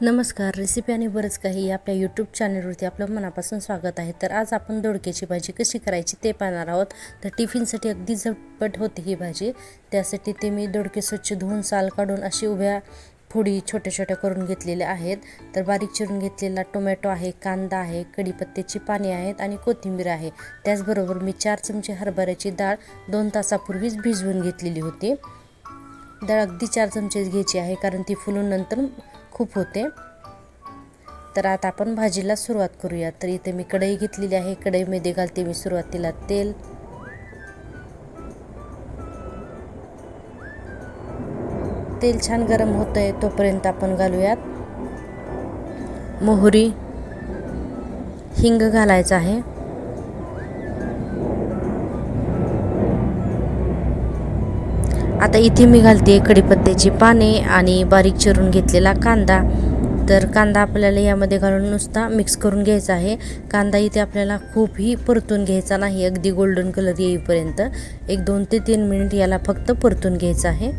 नमस्कार रेसिपी आणि बरंच काही आपल्या यूट्यूब चॅनलवरती आपलं मनापासून स्वागत आहे. तर आज आपण दोडक्याची भाजी कशी करायची ते पाहणार आहोत. तर टिफिनसाठी अगदी झटपट होते ही भाजी. त्यासाठी ते मी दोडके स्वच्छ धुवून साल काढून अशी उभ्या फोडी छोट्या छोट्या करून घेतलेल्या आहेत. तर बारीक चिरून घेतलेला टोमॅटो आहे कांदा आहे कढीपत्त्याची पाने आहेत आणि कोथिंबीर आहे. त्याचबरोबर मी चार चमचे हरभऱ्याची डाळ दोन तासापूर्वीच भिजवून घेतलेली होती. डाळ अगदी चार चमचे घ्यायची आहे कारण ती फुलून नंतर खूप होते. तर आता आपण भाजीला सुरुवात करूया. तर इथे मी कढई घेतलेली आहे. कढईमध्ये घालते मी सुरुवातीला तेल. तेल छान गरम होतं आहे तोपर्यंत आपण घालूयात. मोहरी हिंग घालायचं आहे. आता इथे मी घालते कढीपत्त्याची पाने आणि बारीक चिरून घेतलेला कांदा. तर कांदा आपल्याला यामध्ये घालून नुसता मिक्स करून घ्यायचा आहे. कांदा इथे आपल्याला खूपही परतून घ्यायचा नाही. अगदी गोल्डन कलर येईपर्यंत एक दोन ते तीन मिनिट याला फक्त परतून घ्यायचं आहे.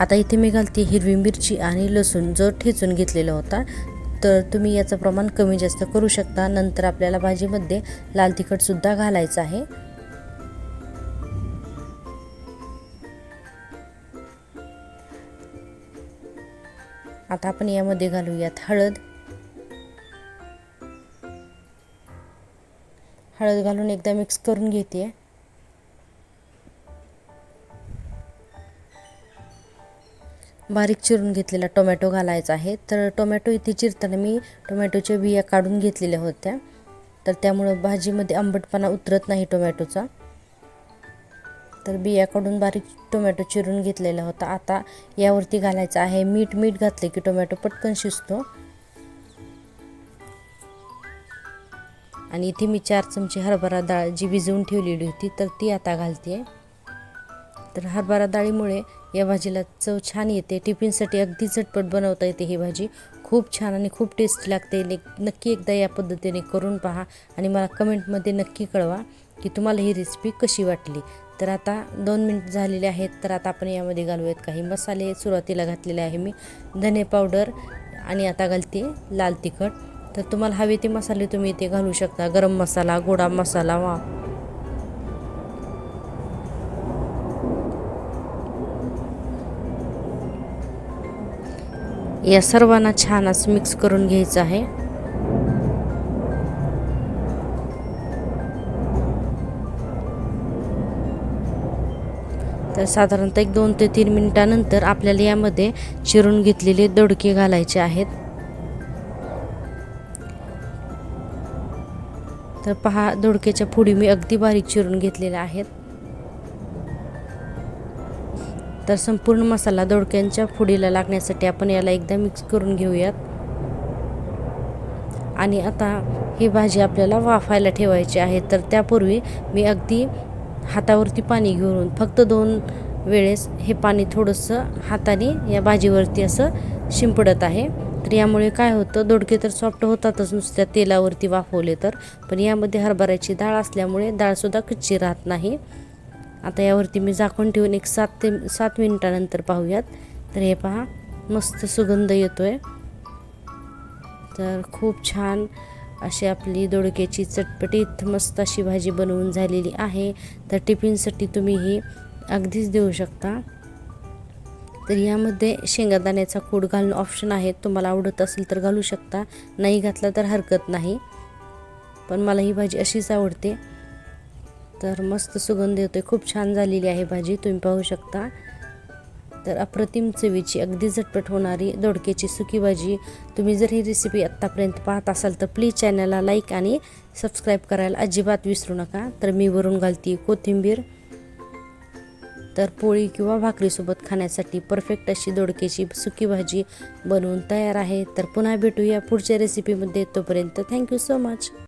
आता इथे मी घालते हिरवी मिरची आणि लसूण जो ठेचून घेतलेला होता. तर तुम्ही याचं प्रमाण कमी जास्त करू शकता. नंतर आपल्याला भाजीमध्ये लाल तिखटसुद्धा घालायचं आहे. आता आपण यामध्ये घालूयात हळद. हळद घालून एकदा मिक्स करून घेते. बारीक चिरून घेतलेला टोमॅटो घालायचा आहे. तर टोमॅटो इथे चिरताना मी टोमॅटोच्या बिया काढून घेतलेल्या होत्या. तर त्यामुळं भाजीमध्ये आंबटपणा उतरत नाही टोमॅटोचा. तर बियाकडून बारीक टोमॅटो चिरून घेतलेला होता. आता यावरती घालायचं आहे. मीठ मीठ घातले की टोमॅटो पटकन शिजतो. आणि इथे मी चार चमचे हरभरा डाळ जी भिजवून ठेवलेली होती तर ती आता घालते. तर हरभरा डाळीमुळे या भाजीला चव छान येते. टिफिनसाठी अगदी झटपट बनवता येते ही भाजी. खूप छान आणि खूप टेस्टी लागते. नक्की एकदा या पद्धतीने करून पहा आणि मला कमेंटमध्ये नक्की कळवा की तुम्हाला ही रेसिपी कशी वाटली. तर आता दोन मिनटं झालेले आहेत तर आता आपण यामध्ये घालूयात काही मसाले. सुरुवातीला घातलेले आहे मी धने पावडर आणि आता घालते लाल तिखट. तर तुम्हाला हवे ते मसाले तुम्ही इथे घालू शकता. गरम मसाला गोडा मसाला वा. या सर्वांना छान असं मिक्स करून घ्यायचं आहे. तर साधारणतः एक दोन ते तीन मिनिटानंतर आपल्याला यामध्ये चिरून घेतलेले दोडके घालायचे आहेत. तर पहा दोडक्याच्या पुढी मी अगदी बारीक चिरून घेतलेल्या आहेत. तर संपूर्ण मसाला दोडक्यांच्या फुडीला लागण्यासाठी आपण याला एकदा मिक्स करून घेऊयात. आणि आता ही भाजी आपल्याला वाफायला ठेवायची आहे. तर त्यापूर्वी मी अगदी हातावरती पाणी घेऊन फक्त दोन वेळेस हे पाणी थोडंसं हाताने या भाजीवरती असं शिंपडत आहे. तर यामुळे काय होतं दोडके तर सॉफ्ट होतातच नुसत्या तेलावरती वाफवले तर पण यामध्ये हरभऱ्याची डाळ असल्यामुळे डाळसुद्धा कच्ची राहत नाही. आता यावरती मी झाकून ठेवून एक सात ते सात मिनिटानंतर पाहूयात. तर हे पहा मस्त सुगंध येतो आहे तर खूप छान अशी आपली दोडक्याची चटपटीत मस्त अशी भाजी बनवून झालेली आहे. तर टिफिनसाठी तुम्ही ही अगदीच देऊ शकता. तर यामध्ये शेंगादाण्याचा कूड घालणं ऑप्शन आहे. तुम्हाला आवडत असेल तर घालू शकता. नाही घातला तर हरकत नाही. पण मला ही भाजी अशीच आवडते. तर मस्त सुगंध येतो खूप छान झालेली आहे भाजी. तुम्ही पाहू शकता. तर अप्रतिम चवीची अगदी झटपट होणारी दोडक्याची सुकी भाजी तुम्ही जर ही रेसिपी आत्तापर्यंत पाहत असाल तर प्लीज चॅनलला लाईक आणि सबस्क्राईब करायला अजिबात विसरू नका. तर मी वरून घालते कोथिंबीर. तर पोळी किंवा भाकरीसोबत खाण्यासाठी परफेक्ट अशी दोडक्याची सुकी भाजी बनवून तयार आहे. तर पुन्हा भेटूया पुढच्या रेसिपीमध्ये तोपर्यंत थँक्यू सो मच